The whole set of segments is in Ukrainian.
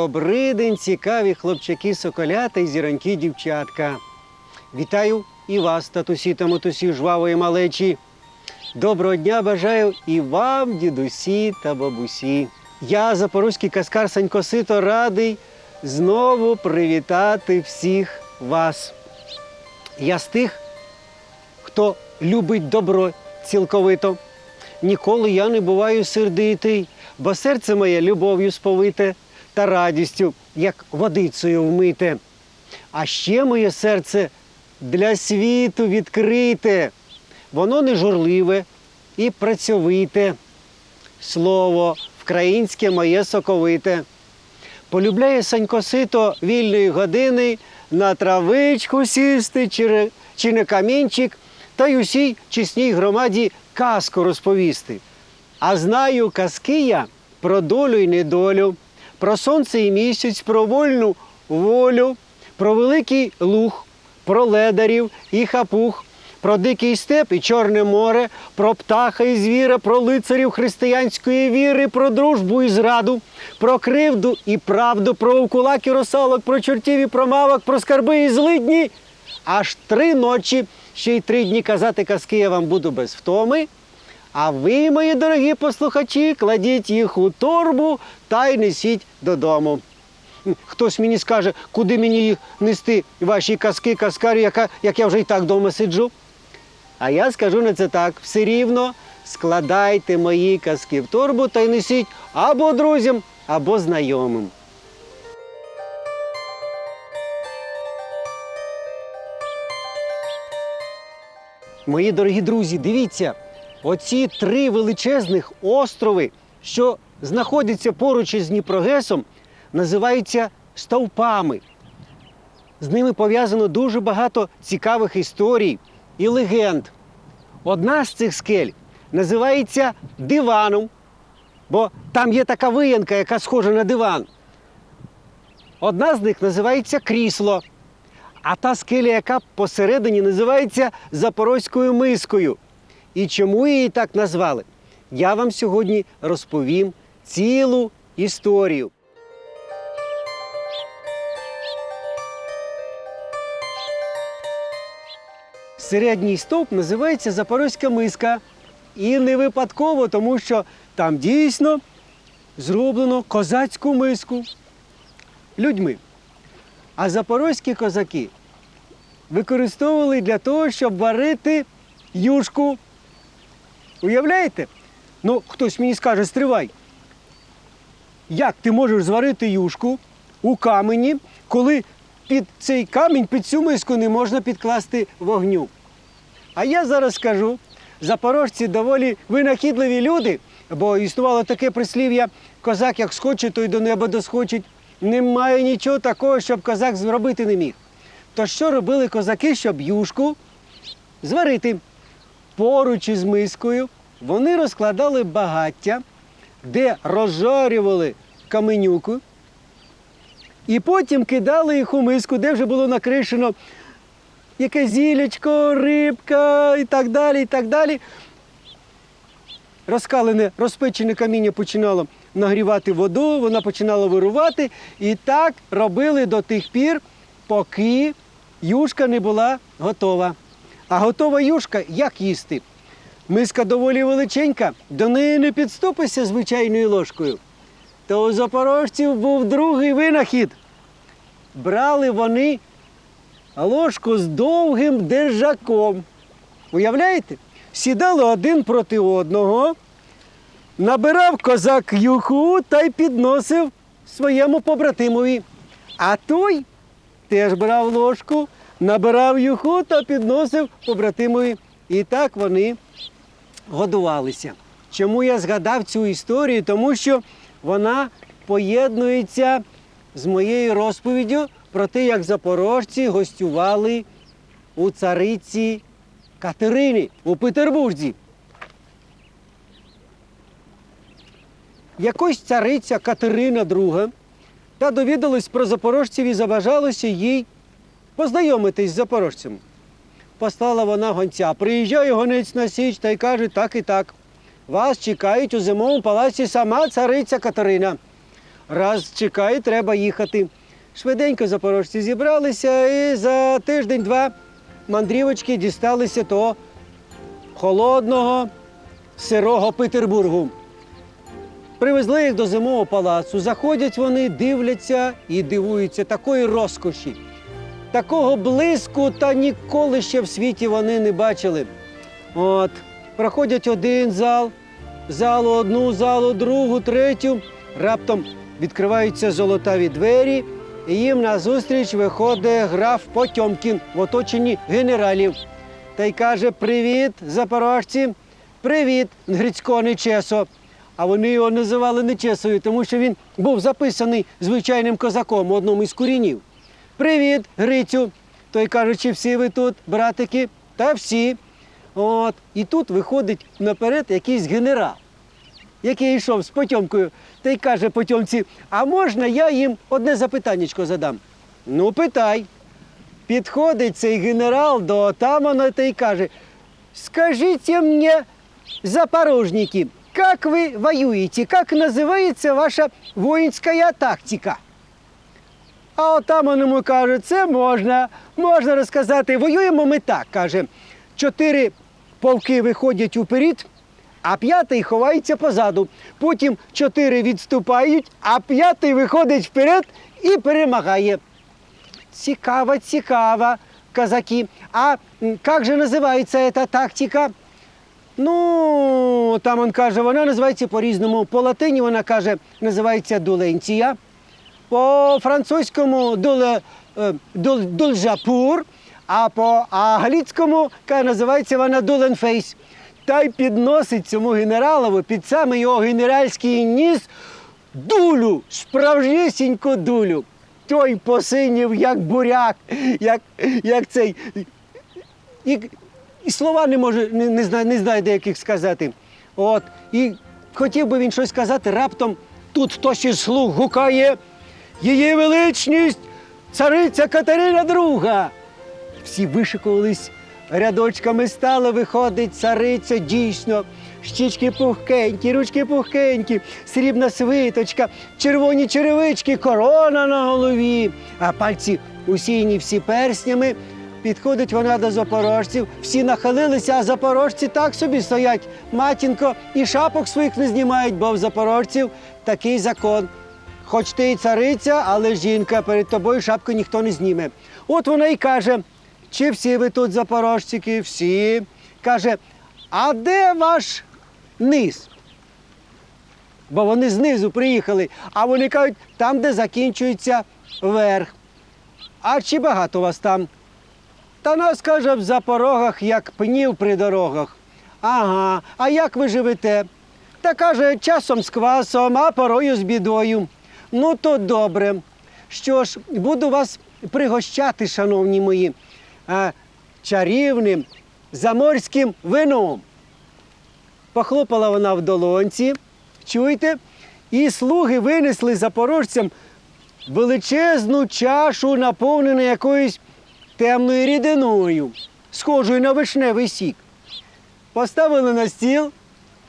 Добрий день, цікаві хлопчаки, соколята і зіроньки дівчатка. Вітаю і вас, татусі та матусі жвавої малечі. Доброго дня бажаю і вам, дідусі та бабусі. Я, запорозький каскар Санько Сито, радий знову привітати всіх вас. Я з тих, хто любить добро цілковито. Ніколи я не буваю сердитий, бо серце моє любов'ю сповите та радістю, як водицею вмите. А ще моє серце для світу відкрите. Воно не журливе і працьовите. Слово вкраїнське моє соковите. Полюбляє Санько Сито вільної години на травичку сісти чи, чи на камінчик та й усій чесній громаді казку розповісти. А знаю казки я про долю й недолю, про сонце і місяць, про вольну волю, про великий луг, про ледарів і хапух, про дикий степ і Чорне море, про птаха і звіра, про лицарів християнської віри, про дружбу і зраду, про кривду і правду, про укулак і росалок, про чортів і про мавок, про скарби і злидні. Аж три ночі, ще й три дні казати казки я вам буду без втоми. А ви, мої дорогі послухачі, кладіть їх у торбу та й несіть додому. Хтось мені скаже, куди мені їх нести, ваші казки, казкарі, яка, як я вже й так вдома сиджу. А я скажу на це так: все рівно складайте мої казки в торбу та й несіть або друзям, або знайомим. Мої дорогі друзі, дивіться, оці три величезних острови, що знаходяться поруч із Дніпрогесом, називаються стовпами. З ними пов'язано дуже багато цікавих історій і легенд. Одна з цих скель називається диваном, бо там є така виянка, яка схожа на диван. Одна з них називається крісло, а та скеля, яка посередині називається Запорозькою мискою. І чому її так назвали? Я вам сьогодні розповім цілу історію. Середній стовп називається Запорозька миска. І не випадково, тому що там дійсно зроблено козацьку миску людьми. А запорозькі козаки використовували для того, щоб варити юшку. Уявляєте? Ну, хтось мені скаже, стривай. Як ти можеш зварити юшку у камені, коли під цей камінь, під цю миску не можна підкласти вогню? А я зараз скажу, запорожці доволі винахідливі люди, бо існувало таке прислів'я козак як схоче, то й до неба доскочить. Немає нічого такого, щоб козак зробити не міг. То що робили козаки, щоб юшку зварити? Поруч із мискою вони розкладали багаття, де розжарювали каменюку, і потім кидали їх у миску, де вже було накришено яке зілечко, рибка і так далі. і так далі. Розкалене, розпечене каміння починало нагрівати воду, вона починала вирувати. І так робили до тих пір, поки юшка не була готова. А готова юшка як їсти? Миска доволі величенька, до неї не підступишся звичайною ложкою. То у запорожців був другий винахід. Брали вони ложку з довгим держаком. Уявляєте? Сідали один проти одного, набирав козак юху та й підносив своєму побратимові. А той теж брав ложку, набирав юху та підносив побратимові. І так вони годувалися. Чому я згадав цю історію? Тому що вона поєднується з моєю розповіддю про те, як запорожці гостювали у цариці Катерини у Петербурзі. Якось цариця Катерина II та довідалась про запорожців і забажалося їй познайомитись з запорожцями. Послала вона гонця. Приїжджає гонець на Січ та й каже так і так. Вас чекають у зимовому палаці сама цариця Катерина. Раз чекає, треба їхати. Швиденько запорожці зібралися і за тиждень-два мандрівочки дісталися того холодного, сирого Петербургу. Привезли їх до зимового палацу. Заходять вони, дивляться і дивуються такої розкоші. Такого блиску та ніколи ще в світі вони не бачили. От, проходять один зал, залу одну, залу другу, третю. Раптом відкриваються золотаві двері, і їм назустріч виходить граф Потьомкін в оточенні генералів. Та й каже: Привіт, запорожці! Привіт, Грицько Нечесо. А вони його називали Нечесою, тому що він був записаний звичайним козаком одному із курінів. Привіт, Грицю. Той каже, чи всі ви тут, братики? Та всі. От. І тут виходить наперед якийсь генерал, який йшов з Потьомкою, та й каже Потьомці, а можна я їм одне запитаннячко задам? Ну, питай. Підходить цей генерал до отамана та й каже: Скажите мне, запорожники, как вы воюете, как називається ваша воїнська тактика? А отаман йому каже, це можна, можна розказати. Воюємо ми так, каже. Чотири полки виходять уперед, а п'ятий ховається позаду. Потім чотири відступають, а п'ятий виходить вперед і перемагає. Цікаво, цікаво, казаки. А як же називається ця тактика? Ну, там він каже, вона називається по-різному. По латині вона каже, називається дуленція. По французькому е, дульжапур, а по англійському називається вона дуленфейс. Та й підносить цьому генералові під саме його генеральський ніс дулю, справжнісіньку дулю. Той посинів, як буряк, як, як цей. І, і слова не може, не, не, знає, не знає деяких сказати. От. І хотів би він щось сказати, раптом тут хтось із слуг гукає. Її величність цариця Катерина II. Всі вишикувались, рядочками стали, виходить цариця дійсно. Щічки пухкенькі, ручки пухкенькі, срібна свиточка, червоні черевички, корона на голові, а пальці усіяні всі перснями. Підходить вона до запорожців, всі нахилилися, а запорожці так собі стоять. Матінко і шапок своїх не знімають, бо в запорожців такий закон. Хоч ти і цариця, але жінка, перед тобою шапку ніхто не зніме. От вона і каже: чи всі ви тут запорожчики? Всі. Каже, а де ваш низ? Бо вони знизу приїхали, а вони кажуть, там, де закінчується верх. А чи багато вас там? Та нас, каже, в запорогах, як пнів при дорогах. Ага, а як ви живете? Та каже, часом з квасом, а порою з бідою. Ну, то добре. Що ж, буду вас пригощати, шановні мої, чарівним заморським вином. Похлопала вона в долонці, чуєте? І слуги винесли запорожцям величезну чашу, наповнену якоюсь темною рідиною, схожою на вишневий сік. Поставили на стіл,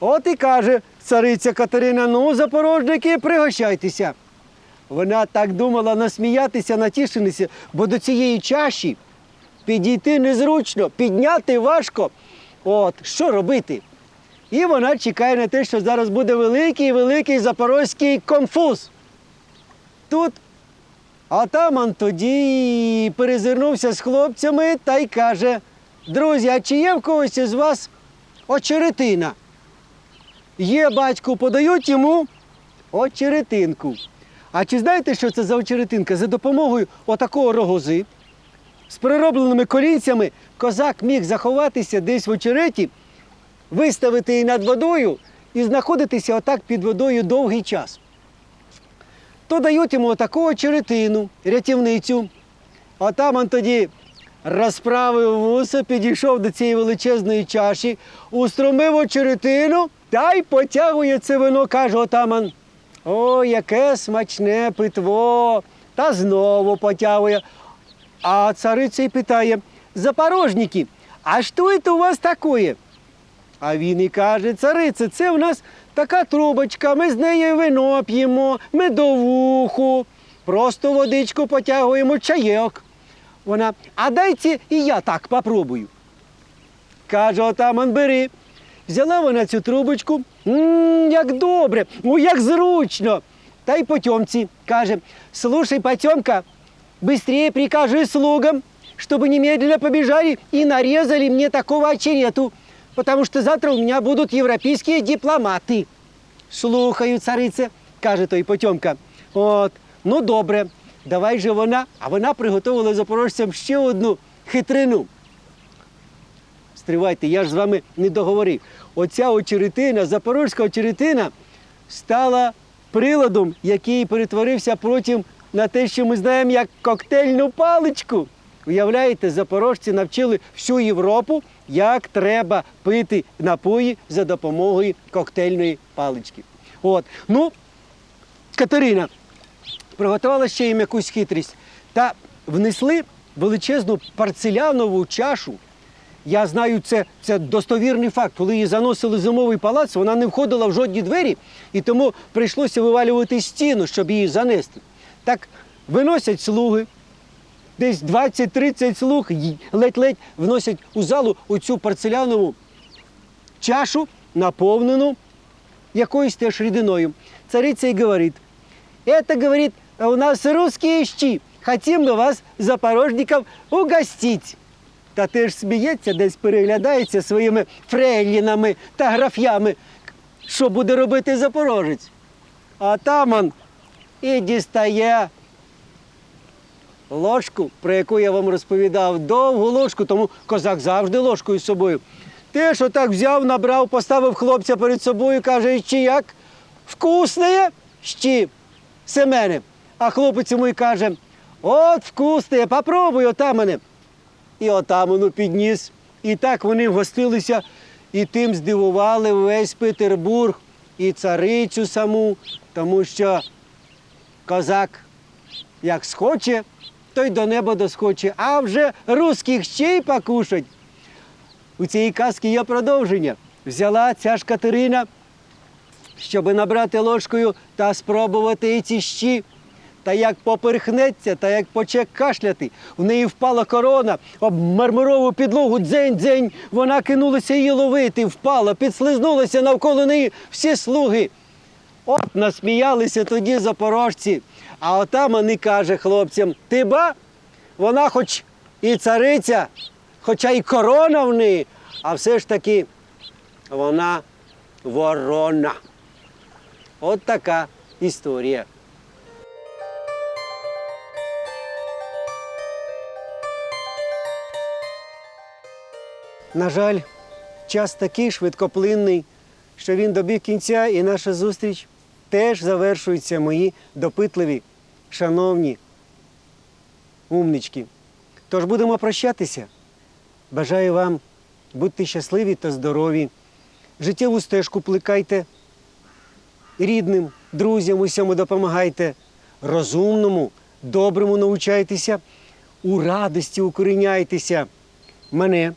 от і каже цариця Катерина, ну, запорожники, пригощайтеся. Вона так думала насміятися, натішитися, бо до цієї чаші підійти незручно, підняти важко. От, що робити? І вона чекає на те, що зараз буде великий великий запорозький конфуз. Тут атаман тоді перезирнувся з хлопцями та й каже: друзі, а чи є в когось із вас очеретина? Є батьку, подають йому очеретинку. А чи знаєте, що це за очеретинка? За допомогою отакого рогози з приробленими колінцями козак міг заховатися десь в очереті, виставити її над водою і знаходитися отак під водою довгий час. То дають йому отаку очеретину, рятівницю. Отаман тоді розправив вуса, підійшов до цієї величезної чаші, устромив очеретину та й потягує це вино, каже отаман. О, яке смачне питво! Та знову потягує. А цариця й питає: Запорожники, а що це у вас таке? А він і каже, царице, це в нас така трубочка, ми з неї вино п'ємо, медовуху, просто водичку потягуємо, чайок. Вона, а дайте і я так попробую. Каже, отаман, бери. Взяла вона цю трубочку. М, як добре, ну як зручно. Та й потьомці каже: слушай, потемка, быстрее прикажи слугам, чтобы немедленно побежали и нарезали мне такого очерету, потому что завтра у меня будут европейские дипломаты. Слухаю, царице, каже той потьомка. От, ну добре, давай же вона, а вона приготувала запорожцям ще одну хитрину. Стривайте, я ж з вами не договорив. Оця очеретина, запорозька очеретина, стала приладом, який перетворився потім на те, що ми знаємо як коктейльну паличку. Уявляєте, запорожці навчили всю Європу, як треба пити напої за допомогою коктейльної палички. От. Ну, Катерина приготувала ще їм якусь хитрість та внесли величезну парцелянову чашу. Я знаю, це, це достовірний факт. Коли її заносили в зимовий палац, вона не входила в жодні двері, і тому прийшлося вивалювати стіну, щоб її занести. Так виносять слуги, десь 20-30 слуг ледь-ледь вносять у залу оцю парцелянову чашу, наповнену якоюсь теж рідиною. Цариця і говорить, это, говорит, у нас русские щи, хотим бы вас, запорожников, угостить. Та теж сміється, десь переглядається своїми фрейлінами та граф'ями. Що буде робити запорожець? А таман і дістає ложку, про яку я вам розповідав, довгу ложку, тому козак завжди ложкою з собою. Теж отак взяв, набрав, поставив хлопця перед собою, каже, чи як? Вкусне? Щі, Семене. А хлопець йому й каже: от вкусне, попробуй отамане. І отаману підніс. І так вони вгостилися і тим здивували весь Петербург і царицю саму, тому що козак як схоче, то й до неба доскоче, а вже русських ще й покушать. У цієї казки є продовження. Взяла ця ж Катерина, щоб набрати ложкою та спробувати і ці щі. Та як поперхнеться, та як поче кашляти, в неї впала корона, об мармурову підлогу дзень-дзень, вона кинулася її ловити, впала, підслизнулася навколо неї всі слуги. От насміялися тоді запорожці. А отаман і каже хлопцям: ти ба, вона хоч і цариця, хоча й корона в неї, а все ж таки вона ворона. От така історія. На жаль, час такий швидкоплинний, що він добіг кінця, і наша зустріч теж завершується, мої допитливі, шановні умнички. Тож будемо прощатися. Бажаю вам будьте щасливі та здорові. Життєву стежку плекайте, рідним, друзям усьому допомагайте, розумному, доброму навчайтеся, у радості укоріняйтеся. Мене,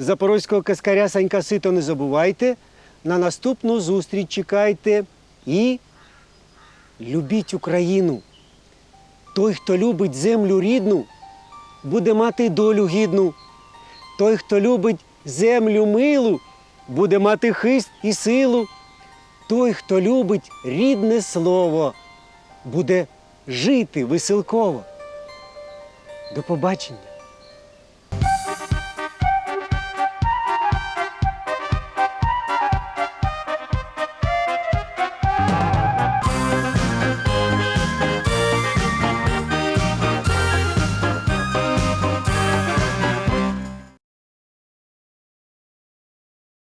запорозького каскаря Санька Сито, не забувайте. На наступну зустріч чекайте і любіть Україну. Той, хто любить землю рідну, буде мати долю гідну. Той, хто любить землю милу, буде мати хист і силу. Той, хто любить рідне слово, буде жити веселково. До побачення.